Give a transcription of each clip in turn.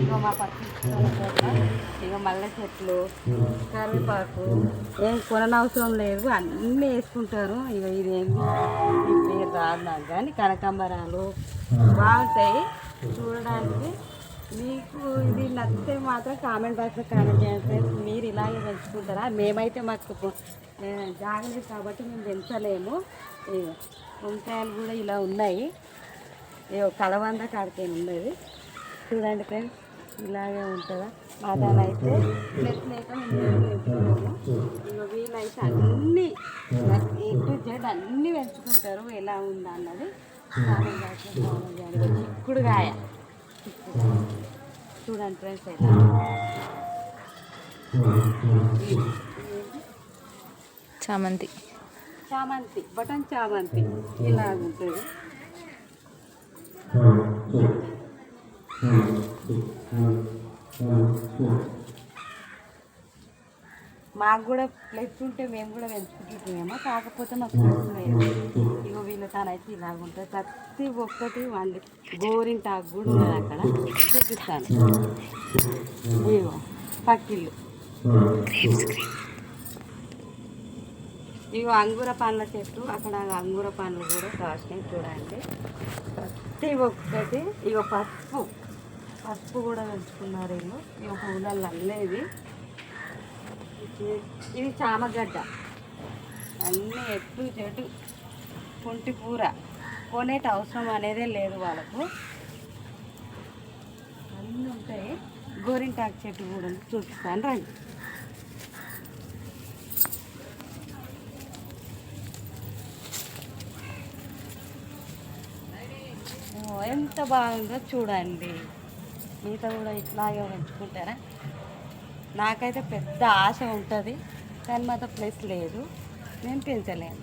ఇగో మా పక్కన ఇగో మల్లె చెట్లు కరివేపాకు ఏం కొననవసరం లేదు అన్నీ వేసుకుంటారు. ఇక ఇది ఏంది ఈ పేరు రాదు నాకు కానీ కనకాంబరాలు బాగుంటాయి. చూడడానికి మీకు ఇది నచ్చితే మాత్రం కామెంట్ బాక్స్లో కామెంట్ చేయండి మీరు ఇలాగే పెంచుకుంటారా? మేమైతే మాకు జాగలేదు కాబట్టి మేము పెంచలేము. వంకాయలు కూడా ఇలా ఉన్నాయి. కలవంద కాడికేం ఉన్నది. చూడండి ఫ్రెండ్స్. ఇలాగే ఉంటుందా? అయితే లేక ఇక వీళ్ళైతే అన్నీ ఏ టు జెడ్ అన్నీ పెంచుకుంటారు. ఎలా ఉందా అన్నది చిక్కుడుగాయ చిక్కుడుగాయ. చూడండి ఫ్రెండ్స్ ఎలా చామంతి. చామంతి బటన్ చామంతి. ఇలా ఉంటుంది మాకు కూడా ప్లస్ ఉంటే మేము కూడా పెంచుకుంటున్నామేమో కాకపోతే మాకు ప్లస్ లేదు. ఇగో వీళ్ళ తానైతే ఇలాగ ఉంటుంది. ప్రతి ఒక్కటి వండి గోరింటాకు కూడా ఉన్నది అక్కడ. చూపిస్తాను. ఇగో పక్కిళ్ళు. ఇగో అంగూర పండ్ల చెట్టు అక్కడ అంగూర పండ్లు కూడా కాసినాయి చూడండి. ప్రతి ఒక్కటి ఇగో పసుపు. పసుపు కూడా పెంచుకున్నారు వీళ్ళు ఇగో పూలల్లో అల్లేది. ఇది చామగడ్డ. అన్నీ ఎట్టు చెడు కుంటి కూర. కొనేటి అవసరం అనేదే లేదు వాళ్ళకు. అన్నీ ఉంటాయి. గోరింటాకు చెట్టు కూడా చూపిస్తాను రండి. ఎంత బాగుందో చూడండి. మీతో కూడా ఇట్లాగే పెంచుకుంటారా నాకైతే పెద్ద ఆశ ఉంటుంది కానీ మాతో ప్లేస్ లేదు. నేను పెంచలేను.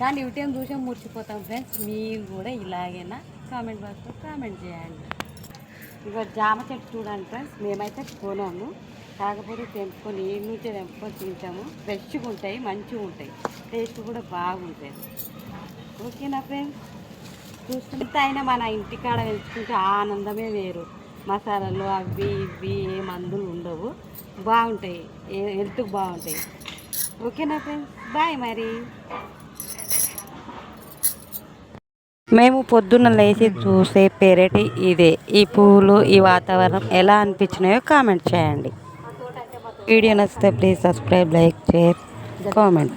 కానీ ఇవిటేం చూసాం మురిసిపోతాం ఫ్రెండ్స్. మీరు కూడా ఇలాగైనా? కామెంట్ బాక్స్లో కామెంట్ చేయండి. ఇక జామ చెట్టు చూడండి ఫ్రెండ్స్. మేమైతే కొనాము. కాకపోతే తెంపుకొని ఏం నుంచే తెంపుకొని తింటాము. ఫ్రెష్గా ఉంటాయి మంచిగా ఉంటాయి. టేస్ట్ కూడా బాగుంటుంది ఓకేనా ఫ్రెండ్స్? చూస్తుంటే అయినా మన ఇంటికాడ పెంచుకుంటే ఆనందమే వేరు. మసాలాలు అవి ఇవి ఏ మందులు ఉండవు. బాగుంటాయి. హెల్త్కి బాగుంటాయి. ఓకేనా ఫ్రెండ్స్? బాయ్ మరి. మేము పొద్దున్న లేచి చూసే పెరటి ఇదే. ఈ పూలు ఈ వాతావరణం ఎలా అనిపించినాయో కామెంట్ చేయండి. వీడియో నచ్చితే please subscribe like share comment.